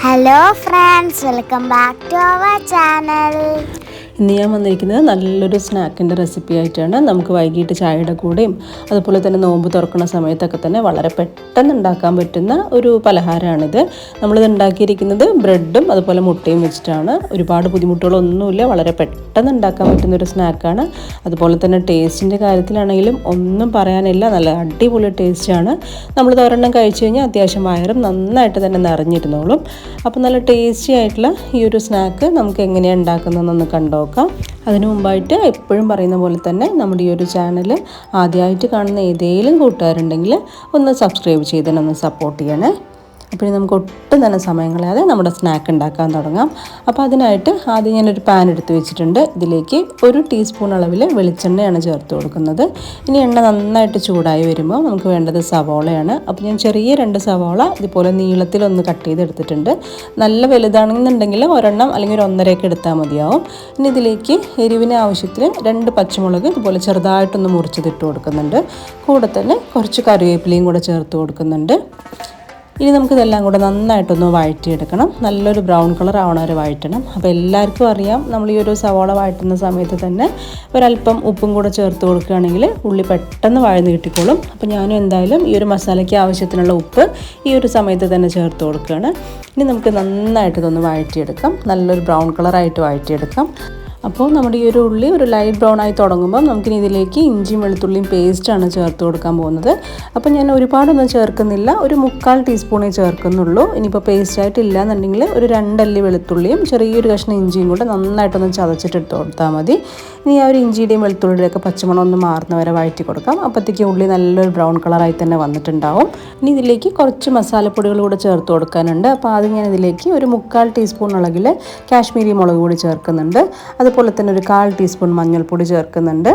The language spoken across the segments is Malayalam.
Hello friends welcome back to our channel ഇന്ന് ഞാൻ വന്നിരിക്കുന്നത് നല്ലൊരു സ്നാക്കിന്റെ റെസിപ്പി ആയിട്ടാണ്. നമുക്ക് വൈകിട്ട് ചായയുടെ കൂടെയും അതുപോലെ തന്നെ നോമ്പ് തുറക്കുന്ന സമയത്തൊക്കെ തന്നെ വളരെ പെട്ടെന്ന് ഉണ്ടാക്കാൻ പറ്റുന്ന ഒരു പലഹാരമാണിത്. നമ്മളിത് ഉണ്ടാക്കിയിരിക്കുന്നത് ബ്രെഡും അതുപോലെ മുട്ടയും വെച്ചിട്ടാണ്. ഒരുപാട് ബുദ്ധിമുട്ടുകളൊന്നുമില്ല വളരെ പെട്ടെന്ന് ഉണ്ടാക്കാൻ പറ്റുന്ന ഒരു സ്നാക്കാണ്. അതുപോലെ തന്നെ ടേസ്റ്റിന്റെ കാര്യത്തിലാണെങ്കിലും ഒന്നും പറയാനില്ല നല്ല അടിപൊളി ടേസ്റ്റാണ് നമ്മൾ ഒരെണ്ണം കഴിച്ചു കഴിഞ്ഞാൽ അത്യാവശ്യം വയറും നന്നായിട്ട് തന്നെ നിറഞ്ഞിരുന്നോളും. അപ്പോൾ നല്ല ടേസ്റ്റി ആയിട്ടുള്ള ഈ ഒരു സ്നാക്ക് നമുക്ക് എങ്ങനെയാണ് ഉണ്ടാക്കുന്നതെന്നൊന്ന് കണ്ടോക്കാം അതിനു മുമ്പായിട്ട് എപ്പോഴും പറയുന്ന പോലെ തന്നെ നമ്മുടെ ഈ ഒരു ചാനൽ ആദ്യമായിട്ട് കാണുന്ന ഏതെങ്കിലും കൂട്ടുകാരുണ്ടെങ്കിൽ ഒന്ന് സബ്സ്ക്രൈബ് ചെയ്ത് തന്നെ ഒന്ന് സപ്പോർട്ട് ചെയ്യണേ. ഇനി നമുക്ക് ഒട്ടും തന്നെ സമയം കളയാതെ നമ്മുടെ സ്നാക്ക് ഉണ്ടാക്കാൻ തുടങ്ങാം. അപ്പോൾ അതിനായിട്ട് ആദ്യം ഞാനൊരു പാൻ എടുത്ത് വെച്ചിട്ടുണ്ട്. ഇതിലേക്ക് ഒരു ടീസ്പൂൺ അളവിൽ വെളിച്ചെണ്ണയാണ് ചേർത്ത് കൊടുക്കുന്നത്. ഇനി എണ്ണ നന്നായിട്ട് ചൂടായി വരുമ്പോൾ നമുക്ക് വേണ്ടത് സവോളയാണ്. അപ്പോൾ ഞാൻ ചെറിയ രണ്ട് സവോള ഇതുപോലെ നീളത്തിലൊന്ന് കട്ട് ചെയ്തെടുത്തിട്ടുണ്ട്. നല്ല വലുതാണെന്നുണ്ടെങ്കിൽ ഒരെണ്ണം അല്ലെങ്കിൽ ഒരു ഒന്നരയൊക്കെ എടുത്താൽ മതിയാവും. ഇനി ഇതിലേക്ക് എരിവിന് ആവശ്യത്തിന് രണ്ട് പച്ചമുളക് ഇതുപോലെ ചെറുതായിട്ടൊന്ന് മുറിച്ചതിട്ട് കൊടുക്കുന്നുണ്ട്. കൂടെ തന്നെ കുറച്ച് കറിവേപ്പിലയും കൂടെ ചേർത്ത് കൊടുക്കുന്നുണ്ട്. ഇനി നമുക്ക് നമുക്കിതെല്ലാം കൂടെ നന്നായിട്ടൊന്ന് വഴറ്റിയെടുക്കണം. നല്ലൊരു ബ്രൗൺ കളർ ആവണ വരെ വഴറ്റണം. അപ്പോൾ എല്ലാവർക്കും അറിയാം നമ്മൾ ഈ ഒരു സവാള വഴറ്റുന്ന സമയത്ത് തന്നെ ഒരല്പം ഉപ്പും കൂടെ ചേർത്ത് കൊടുക്കുകയാണെങ്കിൽ ഉള്ളി പെട്ടെന്ന് വഴന്ന് കിട്ടിക്കോളും. അപ്പോൾ ഞാനും എന്തായാലും ഈ ഒരു മസാലയ്ക്ക് ആവശ്യത്തിനുള്ള ഉപ്പ് ഈ ഒരു സമയത്ത് തന്നെ ചേർത്ത് കൊടുക്കുകയാണ്. ഇനി നമുക്ക് നന്നായിട്ട് ഇതൊന്ന് വഴറ്റിയെടുക്കാം. നല്ലൊരു ബ്രൗൺ കളറായിട്ട് വഴറ്റിയെടുക്കാം. അപ്പോൾ നമ്മുടെ ഈ ഒരു ഉള്ളി ഒരു ലൈറ്റ് ബ്രൗൺ ആയി തുടങ്ങുമ്പോൾ നമുക്കിനി ഇതിലേക്ക് ഇഞ്ചിയും വെളുത്തുള്ളിയും പേസ്റ്റാണ് ചേർത്ത് കൊടുക്കാൻ പോകുന്നത്. അപ്പോൾ ഞാൻ ഒരുപാടൊന്നും ചേർക്കുന്നില്ല. ഒരു മുക്കാൽ ടീസ്പൂണേ ചേർക്കുന്നുള്ളൂ. ഇനിയിപ്പോൾ പേസ്റ്റായിട്ടില്ല എന്നുണ്ടെങ്കിൽ ഒരു രണ്ടല്ലി വെളുത്തുള്ളിയും ചെറിയൊരു കഷ്ണം ഇഞ്ചിയും കൂടെ നന്നായിട്ടൊന്ന് ചതച്ചിട്ടെടുത്ത് കൊടുത്താൽ മതി. ഇനി ആ ഒരു ഇഞ്ചിയുടെയും വെളുത്തുള്ളിയുടെയൊക്കെ പച്ചമണം ഒന്ന് മാറുന്ന വരെ വഴറ്റി കൊടുക്കാം. അപ്പോഴത്തേക്ക് ഉള്ളി നല്ലൊരു ബ്രൗൺ കളറായി തന്നെ വന്നിട്ടുണ്ടാവും. ഇനി ഇതിലേക്ക് കുറച്ച് മസാലപ്പൊടികൾ കൂടെ ചേർത്ത് കൊടുക്കാനുണ്ട്. അപ്പോൾ ആദ്യം ഞാൻ ഇതിലേക്ക് ഒരു മുക്കാൽ ടീസ്പൂൺ അളകിൽ കാശ്മീരി മുളക് കൂടി ചേർക്കുന്നുണ്ട്. അതുപോലെ തന്നെ ഒരു കാൽ ടീസ്പൂൺ മഞ്ഞൾപ്പൊടി ചേർക്കുന്നുണ്ട്.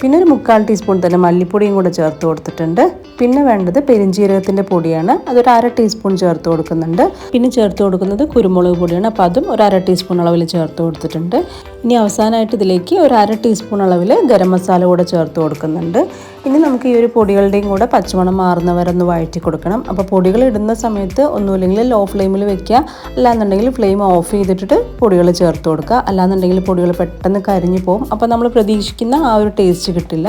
പിന്നെ ഒരു മുക്കാൽ ടീസ്പൂൺ തന്നെ മല്ലിപ്പൊടിയും കൂടെ ചേർത്ത് കൊടുത്തിട്ടുണ്ട്. പിന്നെ വേണ്ടത് പെരിഞ്ജീരകത്തിന്റെ പൊടിയാണ്. അതൊരു അര ടീസ്പൂൺ ചേർത്ത് കൊടുക്കുന്നുണ്ട്. പിന്നെ ചേർത്ത് കൊടുക്കുന്നത് കുരുമുളക് പൊടിയാണ്. അപ്പോൾ അതും ഒരു അര ടീസ്പൂൺ അളവിൽ ചേർത്ത് കൊടുത്തിട്ടുണ്ട്. ഇനി അവസാനമായിട്ട് ഇതിലേക്ക് ഒരു അര ടീസ്പൂൺ അളവിൽ ഗരം മസാല കൂടെ ചേർത്ത് കൊടുക്കുന്നുണ്ട്. ഇനി നമുക്ക് ഈ ഒരു പൊടികളുടെയും കൂടെ പച്ചമണം മാറുന്നവരൊന്ന് വഴറ്റി കൊടുക്കണം. അപ്പോൾ പൊടികൾ ഇടുന്ന സമയത്ത് ഒന്നുമില്ലെങ്കിൽ ലോ ഫ്ലെയിമിൽ വെക്കുക. അല്ലാന്നുണ്ടെങ്കിൽ ഫ്ലെയിം ഓഫ് ചെയ്തിട്ട് പൊടികൾ ചേർത്ത് കൊടുക്കുക. അല്ലാന്നുണ്ടെങ്കിൽ പൊടികൾ പെട്ടെന്ന് കരിഞ്ഞു പോകും. അപ്പോൾ നമ്മൾ പ്രതീക്ഷിക്കുന്ന ആ ഒരു ടേസ്റ്റ് കിട്ടില്ല.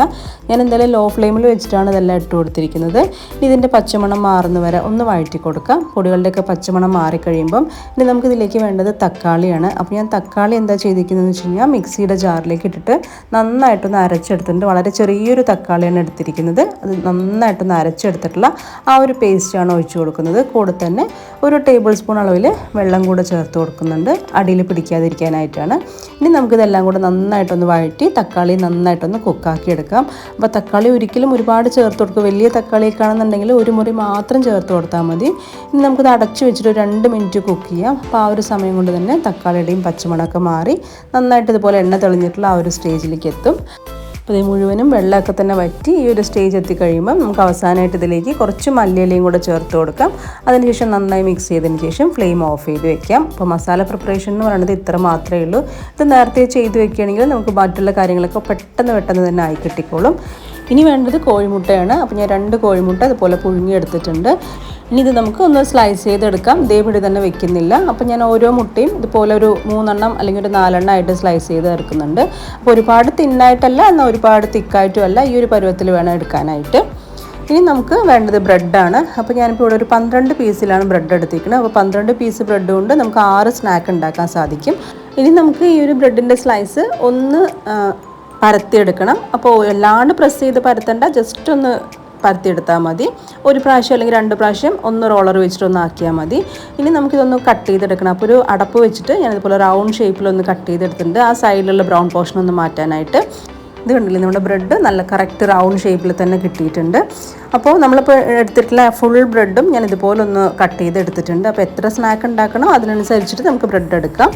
ഞാൻ എന്തായാലും ലോ ഫ്ലെയിമിൽ വെച്ചിട്ടാണ് ഇതെല്ലാം ഇട്ട് കൊടുത്തിരിക്കുന്നത്. ഇതിന്റെ പച്ചമണം മാറുന്നവരെ ഒന്ന് വഴറ്റി കൊടുക്കാം. പൊടികളുടെയൊക്കെ പച്ചമണം മാറിക്കഴിയുമ്പം ഇനി നമുക്ക് ഇതിലേക്ക് വേണ്ടത് തക്കാളിയാണ്. അപ്പോൾ ഞാൻ തക്കാളി എന്താ ചെയ്തിരിക്കുന്നതെന്ന് വെച്ച് കഴിഞ്ഞാൽ മിക്സിയുടെ ജാറിലേക്ക് ഇട്ടിട്ട് നന്നായിട്ടൊന്ന് അരച്ചെടുത്തിട്ടുണ്ട്. വളരെ ചെറിയൊരു തക്കാളിയാണ് എടുത്തിരിക്കുന്നത്. അത് നന്നായിട്ടൊന്ന് അരച്ചെടുത്തിട്ടുള്ള ആ ഒരു പേസ്റ്റാണ് ഒഴിച്ചു കൊടുക്കുന്നത്. കൂടെ തന്നെ ഒരു ടേബിൾ സ്പൂൺ അളവിൽ വെള്ളം കൂടെ ചേർത്ത് കൊടുക്കുന്നുണ്ട്. അടിയിൽ പിടിക്കാതിരിക്കാനായിട്ടാണ്. ഇനി നമുക്കിതെല്ലാം കൂടെ നന്നായിട്ടൊന്ന് വഴറ്റി തക്കാളി നന്നായിട്ടൊന്ന് കുക്കാക്കി എടുക്കാം. അപ്പോൾ തക്കാളി ഒരിക്കലും ഒരുപാട് ചേർത്ത് കൊടുക്കുക. വലിയ തക്കാളിയൊക്കെ ആണെന്നുണ്ടെങ്കിൽ ഒരു മുറി മാത്രം ചേർത്ത് കൊടുത്താൽ മതി. ഇനി നമുക്കിത് അടച്ചു വെച്ചിട്ട് രണ്ട് മിനിറ്റ് കുക്ക് ചെയ്യാം. അപ്പോൾ ആ ഒരു സമയം കൊണ്ട് തന്നെ തക്കാളിയുടെയും പച്ചമുളകൊക്കെ മാറി നന്നായിട്ട് ഇതുപോലെ എണ്ണ തെളിഞ്ഞിട്ടുള്ള ആ ഒരു സ്റ്റേജിലേക്ക് എത്തും. അപ്പോൾ ഇത് മുഴുവനും വെള്ളമൊക്കെ തന്നെ വറ്റി ഈ ഒരു സ്റ്റേജ് എത്തിക്കഴിയുമ്പോൾ നമുക്ക് അവസാനമായിട്ട് ഇതിലേക്ക് കുറച്ച് മല്ലിയിലയും കൂടെ ചേർത്ത് കൊടുക്കാം. അതിനുശേഷം നന്നായി മിക്സ് ചെയ്തതിന് ശേഷം ഫ്ലെയിം ഓഫ് ചെയ്ത് വെക്കാം. അപ്പോൾ മസാല പ്രിപ്പറേഷൻ എന്ന് പറയുന്നത് ഇത്ര മാത്രമേ ഉള്ളൂ. ഇത് നേരത്തെ ചെയ്ത് വെക്കുകയാണെങ്കിൽ നമുക്ക് മറ്റുള്ള കാര്യങ്ങളൊക്കെ പെട്ടെന്ന് പെട്ടെന്ന് തന്നെ ആയി കിട്ടിക്കോളും. ഇനി വേണ്ടത് കോഴിമുട്ടയാണ്. അപ്പോൾ ഞാൻ രണ്ട് കോഴിമുട്ട അതുപോലെ പുഴുങ്ങിയെടുത്തിട്ടുണ്ട് ഇനി ഇത് നമുക്ക് ഒന്ന് സ്ലൈസ് ചെയ്തെടുക്കാം. ഇതേപടി തന്നെ വെക്കുന്നില്ല. അപ്പോൾ ഞാൻ ഓരോ മുട്ടയും ഇതുപോലെ ഒരു മൂന്നെണ്ണം അല്ലെങ്കിൽ ഒരു നാലെണ്ണം ആയിട്ട് സ്ലൈസ് ചെയ്ത് എടുക്കുന്നുണ്ട്. അപ്പോൾ ഒരുപാട് തിന്നായിട്ടല്ല എന്നാൽ ഒരുപാട് തിക്കായിട്ടും അല്ല. ഈ ഒരു പരുവത്തിൽ വേണം എടുക്കാനായിട്ട്. ഇനി നമുക്ക് വേണ്ടത് ബ്രെഡാണ് അപ്പോൾ ഞാനിപ്പോൾ ഇവിടെ ഒരു പന്ത്രണ്ട് പീസിലാണ് ബ്രെഡ് എടുത്തിരിക്കുന്നത്. അപ്പോൾ പന്ത്രണ്ട് പീസ് ബ്രെഡ് കൊണ്ട് നമുക്ക് ആറ് സ്നാക്ക് ഉണ്ടാക്കാൻ സാധിക്കും. ഇനി നമുക്ക് ഈ ഒരു ബ്രെഡിന്റെ സ്ലൈസ് ഒന്ന് പരത്തിയെടുക്കണം. അപ്പോൾ എല്ലാണ്ട് പ്രസ് ചെയ്ത് പരത്തണ്ട. ജസ്റ്റ് ഒന്ന് പരത്തിയെടുത്താൽ മതി. ഒരു പ്രാവശ്യം അല്ലെങ്കിൽ രണ്ട് പ്രാവശ്യം ഒന്ന് റോളർ വെച്ചിട്ട് ഒന്ന് ആക്കിയാൽ മതി. ഇനി നമുക്കിതൊന്ന് കട്ട് ചെയ്തെടുക്കണം. അപ്പോൾ ഒരു അടപ്പ് വെച്ചിട്ട് ഞാനിതുപോലെ റൗണ്ട് ഷേപ്പിൽ ഒന്ന് കട്ട് ചെയ്തെടുത്തിട്ടുണ്ട്. ആ സൈഡിലുള്ള ബ്രൗൺ പോർഷൻ ഒന്ന് മാറ്റാനായിട്ട്. ഇത് കണ്ടില്ലേ നമ്മുടെ ബ്രെഡ് നല്ല കറക്റ്റ് റൗണ്ട് ഷേപ്പിൽ തന്നെ കിട്ടിയിട്ടുണ്ട്. അപ്പോൾ നമ്മളിപ്പോൾ എടുത്തിട്ടുള്ള ഫുൾ ബ്രെഡും ഞാൻ ഇതുപോലെ ഒന്ന് കട്ട് ചെയ്ത് എടുത്തിട്ടുണ്ട്. അപ്പോൾ എത്ര സ്നാക്ക് ഉണ്ടാക്കണോ അതിനനുസരിച്ചിട്ട് നമുക്ക് ബ്രെഡ് എടുക്കാം.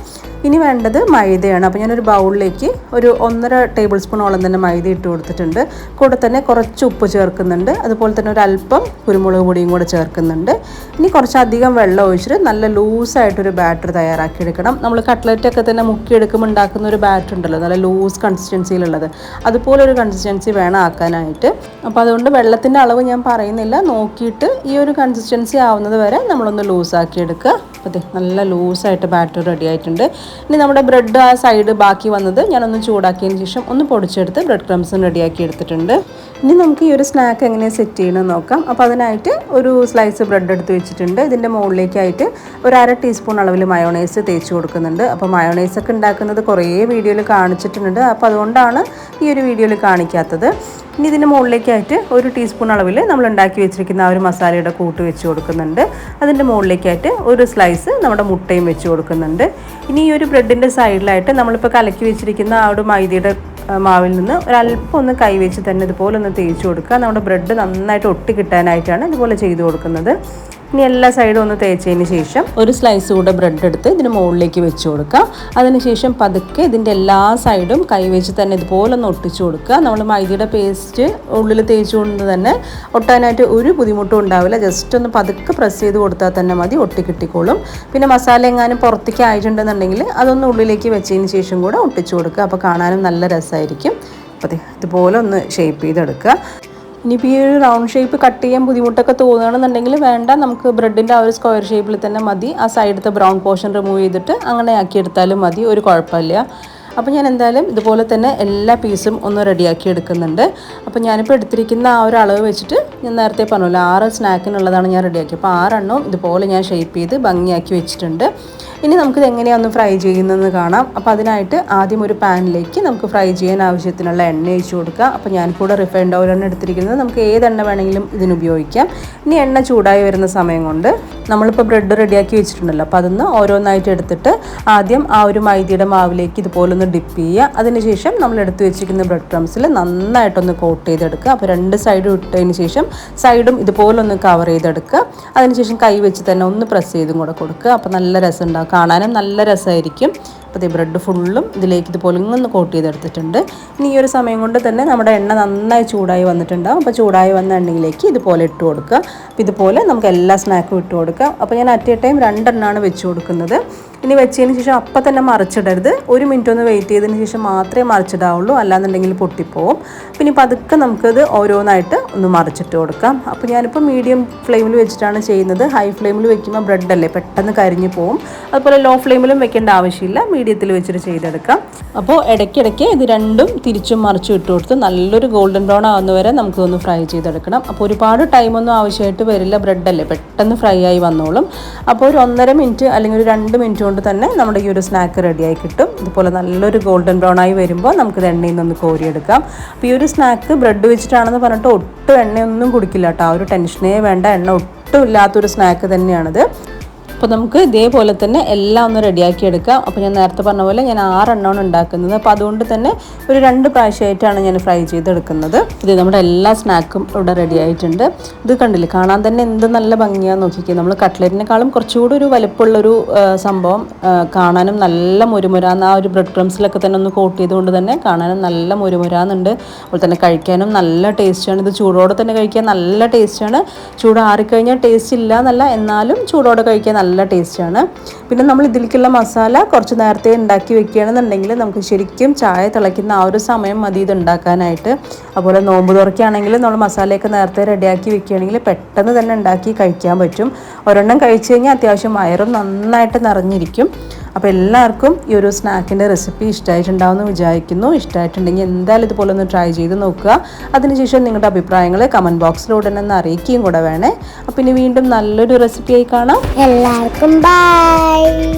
ഇനി വേണ്ടത് മൈദയാണ്. അപ്പോൾ ഞാനൊരു ബൗളിലേക്ക് ഒരു ഒന്നര ടേബിൾ സ്പൂണോളം തന്നെ മൈദ ഇട്ട് കൊടുത്തിട്ടുണ്ട്. കൂടെ തന്നെ കുറച്ച് ഉപ്പ് ചേർക്കുന്നുണ്ട്. അതുപോലെ തന്നെ ഒരു അല്പം കുരുമുളക് പൊടിയും കൂടെ ചേർക്കുന്നുണ്ട്. ഇനി കുറച്ചധികം വെള്ളം ഒഴിച്ചിട്ട് നല്ല ലൂസായിട്ടൊരു ബാറ്റർ തയ്യാറാക്കി എടുക്കണം നമ്മൾ കട്ട്ലറ്റൊക്കെ തന്നെ മുക്കിയെടുക്കുമ്പോൾ ഉണ്ടാക്കുന്ന ഒരു ബാറ്റർ ഉണ്ടല്ലോ നല്ല ലൂസ് കൺസിസ്റ്റൻസിയിലുള്ളത് അതുപോലെ ഒരു കൺസിസ്റ്റൻസി വേണം ആക്കാനായിട്ട്. അപ്പോൾ അതുകൊണ്ട് വെള്ളത്തിന്റെ അളവ് ഞാൻ പറയുന്നില്ല. നോക്കിയിട്ട് ഈ ഒരു കൺസിസ്റ്റൻസി ആവുന്നത് വരെ നമ്മളൊന്ന് ലൂസാക്കി എടുക്കുക. അതെ നല്ല ലൂസായിട്ട് ബാറ്റർ റെഡി ആയിട്ടുണ്ട്. ഇനി നമ്മുടെ ബ്രെഡ് ആ സൈഡ് ബാക്കി വന്നത് ഞാനൊന്ന് ചൂടാക്കിയതിന് ശേഷം ഒന്ന് പൊടിച്ചെടുത്ത് ബ്രെഡ് ക്രംസും റെഡിയാക്കി എടുത്തിട്ടുണ്ട്. ഇനി നമുക്ക് ഈ ഒരു സ്നാക്ക് എങ്ങനെ സെറ്റ് ചെയ്യണമെന്ന് നോക്കാം. അപ്പോൾ അതിനായിട്ട് ഒരു സ്ലൈസ് ബ്രെഡ് എടുത്ത് വെച്ചിട്ടുണ്ട്. ഇതിന്റെ മുകളിലേക്കായിട്ട് ഒരു അര ടീസ്പൂൺ അളവിൽ മയോണൈസ് തേച്ച് കൊടുക്കുന്നുണ്ട്. അപ്പോൾ മയോണൈസ് ഒക്കെ ഉണ്ടാക്കുന്നത് കുറേ വീഡിയോയിൽ കാണിച്ചിട്ടുണ്ട്. അപ്പോൾ അതുകൊണ്ടാണ് ഈ ഒരു വീഡിയോയിൽ കാണിക്കാത്തത്. ഇനി ഇതിന്റെ മുകളിലേക്കായിട്ട് ഒരു ടീസ്പൂൺ അളവിൽ നമ്മൾ ഉണ്ടാക്കി വെച്ചിരിക്കുന്ന ആ ഒരു മസാലയുടെ കൂട്ട് വെച്ച് കൊടുക്കുന്നുണ്ട്. അതിന്റെ മുകളിലേക്കായിട്ട് ഒരു സ്ലൈസ് നമ്മുടെ മുട്ടയും വെച്ച് കൊടുക്കുന്നുണ്ട്. ഇനി ഈ ഒരു ബ്രെഡിന്റെ സൈഡിലായിട്ട് നമ്മളിപ്പോൾ കലക്കി വെച്ചിരിക്കുന്ന ആ ഒരു മൈദയുടെ മാവിൽ നിന്ന് ഒരല്പം ഒന്ന് കൈവച്ച് തന്നെ ഇതുപോലെ ഒന്ന് തേച്ച് കൊടുക്കുക. നമ്മുടെ ബ്രെഡ് നന്നായിട്ട് ഒട്ടി കിട്ടാനായിട്ടാണ് ഇതുപോലെ ചെയ്ത് കൊടുക്കുന്നത്. ഇനി എല്ലാ സൈഡും ഒന്ന് തേച്ചതിന് ശേഷം ഒരു സ്ലൈസ് കൂടെ ബ്രെഡ് എടുത്ത് ഇതിന് മുകളിലേക്ക് വെച്ച് കൊടുക്കുക അതിനുശേഷം പതുക്കെ ഇതിന്റെ എല്ലാ സൈഡും കൈ വെച്ച് തന്നെ ഇതുപോലെ ഒന്ന് ഒട്ടിച്ചു കൊടുക്കുക. നമ്മൾ മൈദയുടെ പേസ്റ്റ് ഉള്ളിൽ തേച്ചുകൊണ്ട് തന്നെ ഒട്ടാനായിട്ട് ഒരു ബുദ്ധിമുട്ടും ഉണ്ടാവില്ല. ജസ്റ്റ് ഒന്ന് പതുക്കെ പ്രസ് ചെയ്ത് കൊടുത്താൽ തന്നെ മതി ഒട്ടി കിട്ടിക്കോളും. പിന്നെ മസാല എങ്ങാനും പുറത്തേക്ക് ആയിട്ടുണ്ടെന്നുണ്ടെങ്കിൽ അതൊന്ന് ഉള്ളിലേക്ക് വെച്ചതിന് ശേഷം കൂടെ ഒട്ടിച്ചു കൊടുക്കുക. അപ്പോൾ കാണാനും നല്ല രസമായിരിക്കും അപ്പോൾ ഇതുപോലെ ഒന്ന് ഷേപ്പ് ചെയ്തെടുക്കുക. ഇനിയിപ്പോൾ ഈ ഒരു റൗണ്ട് ഷേപ്പ് കട്ട് ചെയ്യാൻ ബുദ്ധിമുട്ടൊക്കെ തോന്നുകയാണെന്നുണ്ടെങ്കിൽ വേണ്ട നമുക്ക് ബ്രെഡിന്റെ ആ ഒരു സ്ക്വയർ ഷേപ്പിൽ തന്നെ മതി. ആ സൈഡത്തെ ബ്രൗൺ പോർഷൻ റിമൂവ് ചെയ്തിട്ട് അങ്ങനെ ആക്കി എടുത്താലും മതി ഒരു കുഴപ്പമില്ല. അപ്പോൾ ഞാൻ എന്തായാലും ഇതുപോലെ തന്നെ എല്ലാ പീസും ഒന്ന് റെഡിയാക്കി എടുക്കുന്നുണ്ട്. അപ്പോൾ ഞാനിപ്പോൾ എടുത്തിരിക്കുന്ന ആ ഒരു അളവ് വെച്ചിട്ട് ഞാൻ നേരത്തെ പറഞ്ഞല്ലോ ആറ് സ്നാക്കിനുള്ളതാണ് ഞാൻ റെഡിയാക്കി അപ്പോൾ ആറെണ്ണവും ഇതുപോലെ ഞാൻ ഷേപ്പ് ചെയ്ത് ഭംഗിയാക്കി വെച്ചിട്ടുണ്ട്. ഇനി നമുക്കിത് എങ്ങനെയാണ് ഫ്രൈ ചെയ്യുന്നതെന്ന് കാണാം. അപ്പോൾ അതിനായിട്ട് ആദ്യം ഒരു പാനിലേക്ക് നമുക്ക് ഫ്രൈ ചെയ്യാൻ ആവശ്യത്തിനുള്ള എണ്ണ ഒഴിച്ച് കൊടുക്കുക. അപ്പോൾ ഞാൻ കൂടെ റിഫൈൻഡ് ഓയിലാണ് എടുത്തിരിക്കുന്നത്. നമുക്ക് ഏത് എണ്ണ വേണമെങ്കിലും ഇതിന് ഉപയോഗിക്കാം. ഇനി എണ്ണ ചൂടായി വരുന്ന സമയം കൊണ്ട് നമ്മളിപ്പോൾ ബ്രെഡ് റെഡിയാക്കി വെച്ചിട്ടുണ്ടല്ലോ. അപ്പോൾ അതൊന്ന് ഓരോന്നായിട്ട് എടുത്തിട്ട് ആദ്യം ആ ഒരു മൈദയുടെ മാവിലേക്ക് ഇതുപോലെ ഒന്ന് ഡിപ്പ് ചെയ്യുക. അതിനുശേഷം നമ്മൾ എടുത്തു വെച്ചിരിക്കുന്ന ബ്രെഡ് ക്രംസിൽ നന്നായിട്ടൊന്ന് കോട്ട് ചെയ്തെടുക്കുക. അപ്പോൾ രണ്ട് സൈഡും ഇട്ടതിന് ശേഷം സൈഡും ഇതുപോലെ ഒന്ന് കവർ ചെയ്തെടുക്കുക. അതിനുശേഷം കൈ വെച്ച് തന്നെ ഒന്ന് പ്രസ് ചെയ്തും കൂടെ കൊടുക്കുക. അപ്പോൾ നല്ല രസം കാണാനും നല്ല രസമായിരിക്കും. അപ്പോൾ ഈ ബ്രെഡ് ഫുള്ളും ഇതിലേക്ക് ഇതുപോലെ പൊലിങ്ങൊന്ന് കോട്ട് ചെയ്തെടുത്തിട്ടുണ്ട്. ഇനി ഈ ഒരു സമയം കൊണ്ട് തന്നെ നമ്മുടെ എണ്ണ നന്നായി ചൂടായി വന്നിട്ടുണ്ടാകും അപ്പോൾ ചൂടായി വന്ന എണ്ണയിലേക്ക് ഇതുപോലെ ഇട്ട് കൊടുക്കുക. അപ്പോൾ ഇതുപോലെ നമുക്ക് എല്ലാ സ്നാക്കും ഇട്ട് കൊടുക്കാം അപ്പോൾ ഞാൻ അറ്റ് എ ടൈം രണ്ടെണ്ണമാണ് വെച്ച് കൊടുക്കുന്നത്. ഇനി വെച്ചതിന് ശേഷം അപ്പം തന്നെ മറിച്ചിടരുത്. ഒരു മിനിറ്റ് ഒന്ന് വെയിറ്റ് ചെയ്തതിന് ശേഷം മാത്രമേ മറിച്ചിടാവുള്ളൂ. അല്ലാന്നുണ്ടെങ്കിൽ പൊട്ടിപ്പോവും. പിന്നെ പതുക്കെ നമുക്കത് ഓരോന്നായിട്ട് ഒന്ന് മറിച്ചിട്ട് കൊടുക്കാം. അപ്പോൾ ഞാനിപ്പോൾ മീഡിയം ഫ്ലെയിമിൽ വെച്ചിട്ടാണ് ചെയ്യുന്നത്. ഹൈ ഫ്ലെയിമിൽ വെക്കുമ്പോൾ ബ്രെഡ് അല്ലേ പെട്ടെന്ന് കരിഞ്ഞു പോവും. അതുപോലെ ലോ ഫ്ലെയിമിലും വെക്കേണ്ട ആവശ്യമില്ല. മീഡിയത്തിൽ വെച്ചിട്ട് ചെയ്തെടുക്കാം. അപ്പോൾ ഇടയ്ക്കിടയ്ക്ക് ഇത് രണ്ടും തിരിച്ചും മറിച്ചും ഇട്ട് കൊടുത്ത് നല്ലൊരു ഗോൾഡൻ ബ്രൗൺ ആവുന്നവരെ നമുക്കൊന്ന് ഫ്രൈ ചെയ്തെടുക്കണം. അപ്പോൾ ഒരുപാട് ടൈമൊന്നും ആവശ്യമായിട്ട് വരില്ല. ബ്രെഡ് അല്ലേ പെട്ടെന്ന് ഫ്രൈ ആയി വന്നോളും. അപ്പോൾ ഒരു ഒന്നര മിനിറ്റ് അല്ലെങ്കിൽ ഒരു രണ്ട് മിനിറ്റ് കൊണ്ട് തന്നെ നമ്മുടെ ഈ ഒരു സ്നാക്ക് റെഡിയായി കിട്ടും. ഇതുപോലെ നല്ലൊരു ഗോൾഡൻ ബ്രൗൺ ആയി വരുമ്പോൾ നമുക്ക് ഇത് എണ്ണയിൽ നിന്ന് കോരിയെടുക്കാം. അപ്പോൾ ഈ ഒരു സ്നാക്ക് ബ്രെഡ് വെച്ചിട്ടാണെന്ന് പറഞ്ഞിട്ട് ഒട്ടും എണ്ണയൊന്നും കുടിക്കില്ല കേട്ടോ. ആ ഒരു ടെൻഷനേ വേണ്ട. എണ്ണ ഒട്ടും ഇല്ലാത്തൊരു സ്നാക്ക് തന്നെയാണിത്. അപ്പോൾ നമുക്ക് ഇതേപോലെ തന്നെ എല്ലാം ഒന്ന് റെഡിയാക്കി എടുക്കാം. അപ്പോൾ ഞാൻ നേരത്തെ പറഞ്ഞ പോലെ ഞാൻ ആറെണ്ണമാണ് ഉണ്ടാക്കുന്നത്. അപ്പോൾ അതുകൊണ്ട് തന്നെ ഒരു രണ്ട് പ്രാവശ്യമായിട്ടാണ് ഞാൻ ഫ്രൈ ചെയ്തെടുക്കുന്നത്. ഇത് നമ്മുടെ എല്ലാ സ്നാക്കും ഇവിടെ റെഡി ആയിട്ടുണ്ട്. ഇത് കണ്ടില്ലേ? കാണാൻ തന്നെ എന്ത് നല്ല ഭംഗിയാന്ന് നോക്കിക്കുക നമ്മൾ കട്ട്ലറ്റിനേക്കാളും കുറച്ചുകൂടി ഒരു വലുപ്പമുള്ളൊരു സംഭവം കാണാനും നല്ല മുരുമുരാന്ന് ആ ഒരു ബ്രെഡ് ക്രംസിലൊക്കെ തന്നെ ഒന്ന് കോട്ട് ചെയ്തുകൊണ്ട് തന്നെ കാണാനും നല്ല മുരുമുരാന്നുണ്ട്. അതുപോലെ തന്നെ കഴിക്കാനും നല്ല ടേസ്റ്റാണ് ഇത് ചൂടോടെ തന്നെ കഴിക്കാൻ നല്ല ടേസ്റ്റാണ് ചൂടാറിക്കഴിഞ്ഞാൽ ടേസ്റ്റ് ഇല്ല എന്നല്ല. എന്നാലും ചൂടോടെ കഴിക്കാൻ നല്ല ടേസ്റ്റാണ്. പിന്നെ നമ്മൾ ഇതിലേക്കുള്ള മസാല കുറച്ച് നേരത്തെ ഉണ്ടാക്കി വെക്കുകയാണെന്നുണ്ടെങ്കിൽ നമുക്ക് ശരിക്കും ചായ തിളയ്ക്കുന്ന ആ ഒരു സമയം മതി ഇത് ഉണ്ടാക്കാനായിട്ട്. അതുപോലെ നോമ്പ് തുറക്കുകയാണെങ്കിൽ നമ്മൾ മസാലയൊക്കെ നേരത്തെ റെഡിയാക്കി വെക്കുകയാണെങ്കിൽ പെട്ടെന്ന് തന്നെ ഉണ്ടാക്കി കഴിക്കാൻ പറ്റും. ഒരെണ്ണം കഴിച്ചു കഴിഞ്ഞാൽ അത്യാവശ്യം വയറും നന്നായിട്ട് നിറഞ്ഞിരിക്കും. അപ്പോൾ എല്ലാവർക്കും ഈ ഒരു സ്നാക്കിന്റെ റെസിപ്പി ഇഷ്ടമായിട്ടുണ്ടാവുമെന്ന് വിചാരിക്കുന്നു. ഇഷ്ടമായിട്ടുണ്ടെങ്കിൽ എന്തായാലും ഇതുപോലെ ഒന്ന് ട്രൈ ചെയ്ത് നോക്കുക. അതിനുശേഷം നിങ്ങളുടെ അഭിപ്രായങ്ങൾ കമന്റ് ബോക്സിലൂടെ ഒന്ന് അറിയിക്കുകയും കൂടെ വേണേ. അപ്പം ഇനി വീണ്ടും നല്ലൊരു റെസിപ്പിയായി കാണാം. എല്ലാവർക്കും ബൈ